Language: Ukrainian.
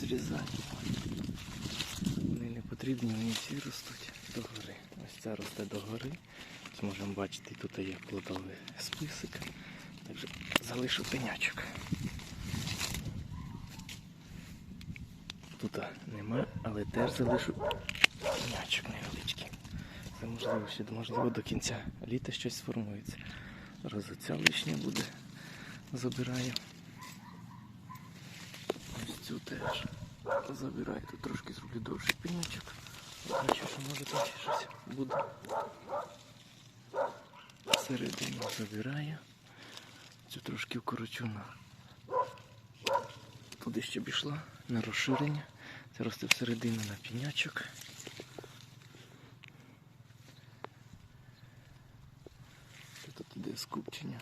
зрізати. Вони не потрібні, вони всі ростуть догори. Ось ця росте догори. Ось можемо бачити, тут є плодовий список. Також залишу пенячок. Тут нема, але теж залишу пенячок невеличкий. Це можливо ще можливо до кінця літа щось сформується. Раз оця лишня буде, забираю. Теж забираю. Тут трошки зроблю довший пенячок. Бачу, що може там ще щось буде. Середину забираю. Цю трошки вкорочу на туди ще б йшла на розширення. Це росте всередину на пінячок. Тут іде скупчення.